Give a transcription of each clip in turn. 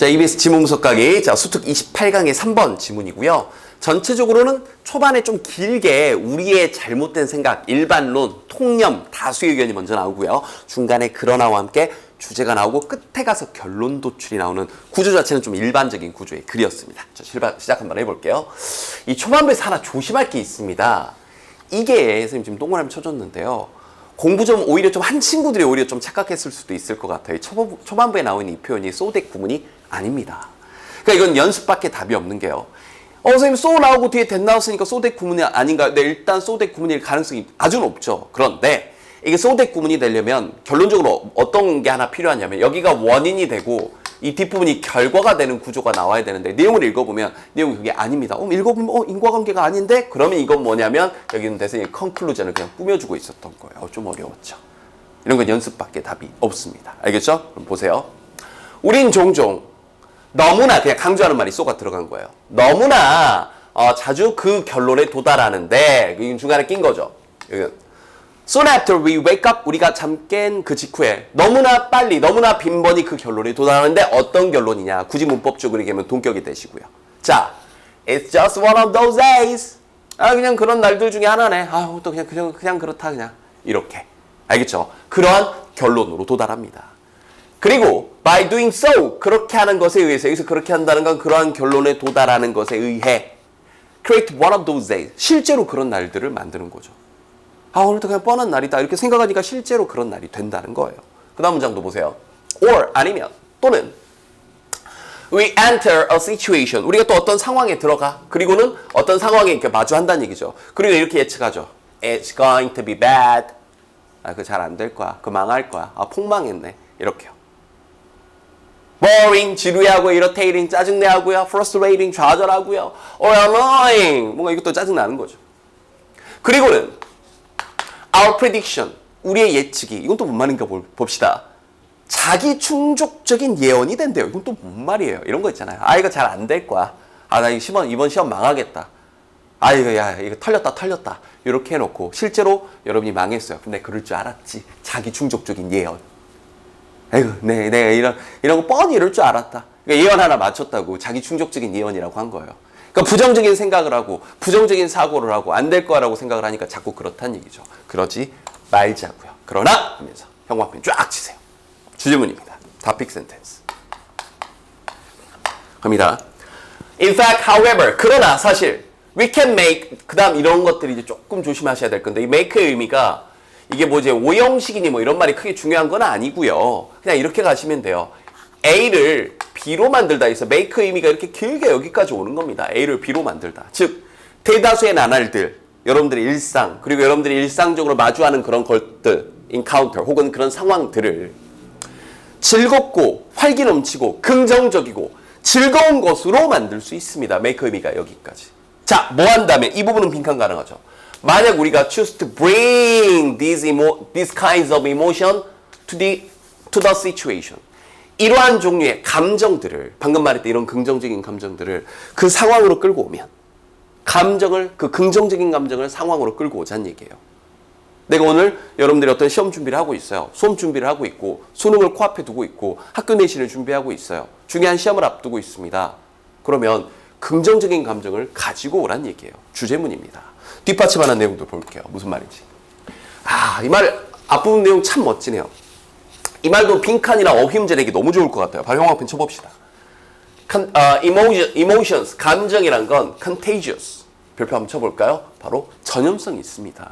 자, EBS 지문 분석 강의. 자, 수특 28강의 3번 지문이고요. 전체적으로는 초반에 좀 길게 우리의 잘못된 생각, 일반론, 통념, 다수 의견이 먼저 나오고요. 중간에 그러나와 함께 주제가 나오고 끝에 가서 결론 도출이 나오는 구조 자체는 좀 일반적인 구조의 글이었습니다. 자, 시작 한번 해볼게요. 이 초반부에서 하나 조심할 게 있습니다. 이게 선생님 지금 동그라미 쳐줬는데요. 공부 좀 오히려 좀 한 친구들이 오히려 좀 착각했을 수도 있을 것 같아요. 초반, 초반부에 나오는 이 표현이 소덱 구문이 아닙니다. 그러니까 이건 연습밖에 답이 없는 게요. 어, 선생님 소 나오고 뒤에 된 나왔으니까 소덱 구문이 아닌가? 네, 일단 소덱 구문일 가능성이 아주 높죠. 그런데 이게 소덱 구문이 되려면 결론적으로 어떤 게 하나 필요하냐면 여기가 원인이 되고 이 뒷부분이 결과가 되는 구조가 나와야 되는데 내용을 읽어보면 내용이 그게 아닙니다. 어, 읽어보면 어, 인과관계가 아닌데? 그러면 이건 뭐냐면 여기는 대선이 컨클루전을 그냥 꾸며주고 있었던 거예요. 어, 좀 어려웠죠. 이런 건 연습밖에 답이 없습니다. 알겠죠? 그럼 보세요. 우린 종종 너무나 그냥 강조하는 말이 쏘가 들어간 거예요. 너무나 어, 자주 그 결론에 도달하는데 이건 중간에 낀 거죠. 여기 Soon after we wake up, 우리가 잠 깬 그 직후에 너무나 빨리, 너무나 빈번히 그 결론에 도달하는데 어떤 결론이냐? 굳이 문법적으로 얘기하면 동격이 되시고요. 자, it's just one of those days. 아, 그냥 그런 날들 중에 하나네. 아, 또 그냥, 그냥, 그냥 그렇다, 그냥. 이렇게. 알겠죠? 그러한 결론으로 도달합니다. 그리고 by doing so 그렇게 하는 것에 의해서 여기서 그렇게 한다는 건 그러한 결론에 도달하는 것에 의해 create one of those days 실제로 그런 날들을 만드는 거죠. 아 오늘도 그냥 뻔한 날이다 이렇게 생각하니까 실제로 그런 날이 된다는 거예요. 그 다음 문장도 보세요. or 아니면 또는 we enter a situation 우리가 또 어떤 상황에 들어가 그리고는 어떤 상황에 이렇게 마주한다는 얘기죠. 그리고 이렇게 예측하죠. It's going to be bad. 아, 그 잘 안 될 거야. 그 망할 거야. 아, 폭망했네. 이렇게요. Boring, 지루해하고 irritating, 짜증내하고요. frustrating, 좌절하고요. or annoying, 뭔가 이것도 짜증나는 거죠. 그리고는 our prediction, 우리의 예측이 이건 또 뭔 말인가 볼- 봅시다. 자기 충족적인 예언이 된대요. 이건 또 뭔 말이에요? 이런 거 있잖아요. 아 이거 잘 안 될 거야. 아 나 이번 이번 시험 망하겠다. 아 이거 야 이거 털렸다 털렸다. 이렇게 해놓고 실제로 여러분이 망했어요. 근데 그럴 줄 알았지. 자기 충족적인 예언. 에휴, 네, 네, 이런, 이런 거 뻔히 이럴 줄 알았다. 그러니까 예언 하나 맞췄다고 자기 충족적인 예언이라고 한 거예요. 그러니까 부정적인 생각을 하고, 부정적인 사고를 하고, 안 될 거라고 생각을 하니까 자꾸 그렇다는 얘기죠. 그러지 말자고요. 그러나! 하면서 형광펜 쫙 치세요. 주제문입니다. topic. 갑니다. In fact, however, 그러나 사실, we can make, 그 다음 이런 것들이 이제 조금 조심하셔야 될 건데, 이 make의 의미가 이게 뭐 이제 오형식이니 뭐 이런 말이 크게 중요한 건 아니고요. 그냥 이렇게 가시면 돼요. A를 B로 만들다 해서 make 의미가 이렇게 길게 여기까지 오는 겁니다. A를 B로 만들다. 즉, 대다수의 나날들, 여러분들의 일상, 그리고 여러분들이 일상적으로 마주하는 그런 것들, encounter, 혹은 그런 상황들을 즐겁고 활기 넘치고 긍정적이고 즐거운 것으로 만들 수 있습니다. make 의미가 여기까지. 자, 뭐 한다면 이 부분은 빈칸 가능하죠. 만약 우리가 choose to bring these emo, these kinds of emotion to the to the situation. 이러한 종류의 감정들을 방금 말했던 이런 긍정적인 감정들을 그 상황으로 끌고 오면 감정을 그 긍정적인 감정을 상황으로 끌고 오자는 얘기예요. 내가 오늘 여러분들이 어떤 시험 준비를 하고 있어요. 수험 준비를 하고 있고 수능을 코앞에 두고 있고 학교 내신을 준비하고 있어요. 중요한 시험을 앞두고 있습니다. 그러면 긍정적인 감정을 가지고 오란 얘기예요. 주제문입니다. 뒷받침하는 내용도 볼게요. 무슨 말인지. 아, 이 말 앞부분 내용 참 멋지네요. 이 말도 빈칸이나 어휘문제 내기 너무 좋을 것 같아요. 바로 형광펜 쳐봅시다. Con, 어, emotion, emotions, 감정이란 건 contagious. 별표 한번 쳐볼까요? 바로 전염성이 있습니다.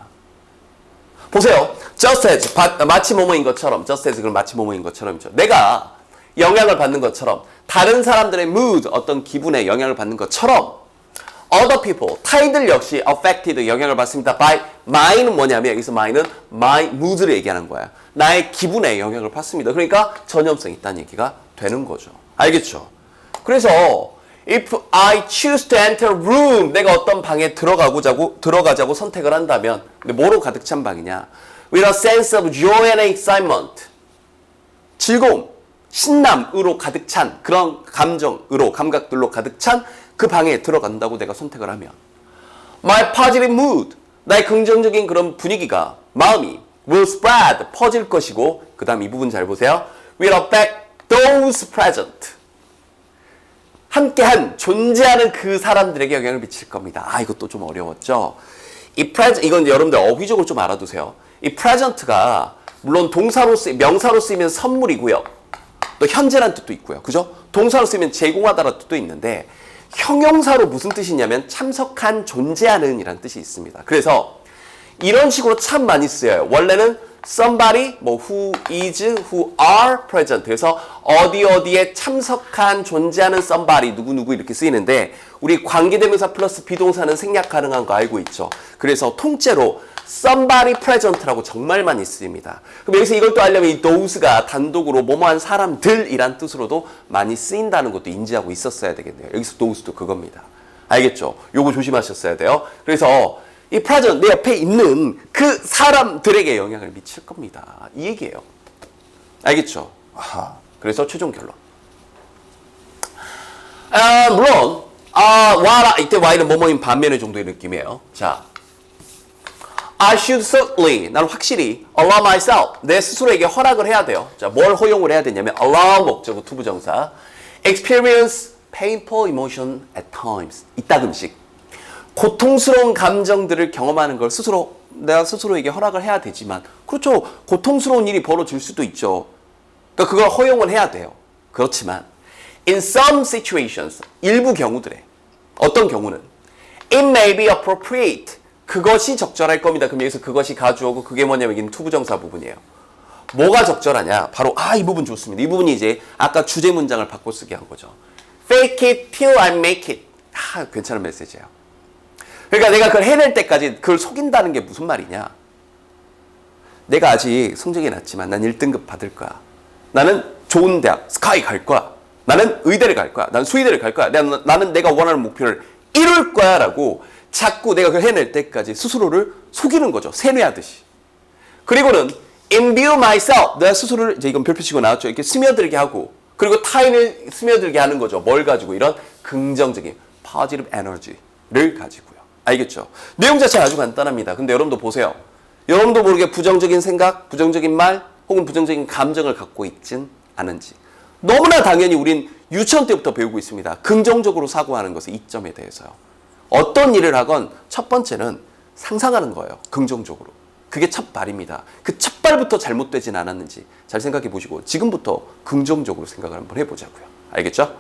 보세요. just as, 바- 마치 뭐뭐인 것처럼, just as 그럼 마치 뭐뭐인 것처럼이죠. 내가 영향을 받는 것처럼, 다른 사람들의 mood, 어떤 기분에 영향을 받는 것처럼, other people, 타인들 역시 affected, 영향을 받습니다. by mine은 뭐냐면, 여기서 mine은 my mood를 얘기하는 거야. 나의 기분에 영향을 받습니다. 그러니까 전염성 있다는 얘기가 되는 거죠. 알겠죠? 그래서 if I choose to enter room 내가 어떤 방에 들어가고자고 들어가자고 선택을 한다면 근데 뭐로 가득 찬 방이냐? with a sense of joy and excitement 즐거움, 신남으로 가득 찬 그런 감정으로 감각들로 가득 찬 그 방에 들어간다고 내가 선택을 하면 my positive mood 나의 긍정적인 그런 분위기가 마음이 will spread 퍼질 것이고 그 다음 이 부분 잘 보세요 will affect those present 함께한 존재하는 그 사람들에게 영향을 미칠 겁니다. 아 이것도 좀 어려웠죠. 이 프레젠 이건 여러분들 어휘적으로 좀 알아두세요. 이 프레젠트가 물론 동사로 쓰 명사로 쓰이면 선물이고요. 또 현재란 뜻도 있고요. 그죠? 동사로 쓰면 제공하다라는 뜻도 있는데 형용사로 무슨 뜻이냐면 참석한 존재하는 이라는 뜻이 있습니다. 그래서 이런 식으로 참 많이 쓰여요. 원래는 somebody, 뭐 who is, who are present. 그래서 어디 어디에 참석한 존재하는 somebody 누구 누구 이렇게 쓰이는데 우리 관계대명사 플러스 비동사는 생략 가능한 거 알고 있죠. 그래서 통째로 somebody present라고 정말 많이 쓰입니다. 그럼 여기서 이걸 또 알려면 이 those가 단독으로 뭐뭐한 사람들이란 뜻으로도 많이 쓰인다는 것도 인지하고 있었어야 되겠네요. 여기서 those도 그겁니다. 알겠죠? 요거 조심하셨어야 돼요. 그래서 이 present 내 옆에 있는 그 사람들에게 영향을 미칠 겁니다. 이 얘기예요. 알겠죠? 아하. 그래서 최종 결론. 아, 물론 아, 와라 이때 Y는 뭐뭐인 반면의 정도의 느낌이에요. 자, I should certainly 나는 확실히 allow myself 내 스스로에게 허락을 해야 돼요. 자, 뭘 허용을 해야 되냐면 allow 목적어 투부정사 experience painful emotion at times 이따금씩 고통스러운 감정들을 경험하는 걸 스스로 내가 스스로에게 허락을 해야 되지만 그렇죠 고통스러운 일이 벌어질 수도 있죠. 그러니까 그걸 허용을 해야 돼요. 그렇지만 in some situations 일부 경우들에 어떤 경우는 it may be appropriate 그것이 적절할 겁니다. 그럼 여기서 그것이 가주어고 그게 뭐냐면 여기는 투부정사 부분이에요. 뭐가 적절하냐? 바로 아 이 부분 좋습니다. 이 부분이 이제 아까 주제 문장을 바꿔 쓰게 한 거죠. Fake it till I make it. 아 괜찮은 메시지예요. 그러니까 내가 그걸 해낼 때까지 그걸 속인다는 게 무슨 말이냐? 내가 아직 성적이 낮지만 난 1등급 받을 거야. 나는 좋은 대학 스카이 갈 거야. 나는 의대를 갈 거야. 나는 수의대를 갈 거야. 나는, 나는 내가 원하는 목표를 이룰 거야 라고 자꾸 내가 그걸 해낼 때까지 스스로를 속이는 거죠. 세뇌하듯이. 그리고는 imbue myself 내가 스스로를 이제 이건 별표 치고 나왔죠. 이렇게 스며들게 하고 그리고 타인을 스며들게 하는 거죠. 뭘 가지고 이런 긍정적인 positive energy를 가지고요. 알겠죠? 내용 자체는 아주 간단합니다. 근데 여러분도 보세요. 여러분도 모르게 부정적인 생각, 부정적인 말 혹은 부정적인 감정을 갖고 있진 않은지 너무나 당연히 우린 유치원 때부터 배우고 있습니다. 긍정적으로 사고하는 것의 이점에 대해서요. 어떤 일을 하건 첫 번째는 상상하는 거예요. 긍정적으로. 그게 첫 발입니다. 그 첫 발부터 잘못되진 않았는지 잘 생각해 보시고 지금부터 긍정적으로 생각을 한번 해보자고요. 알겠죠?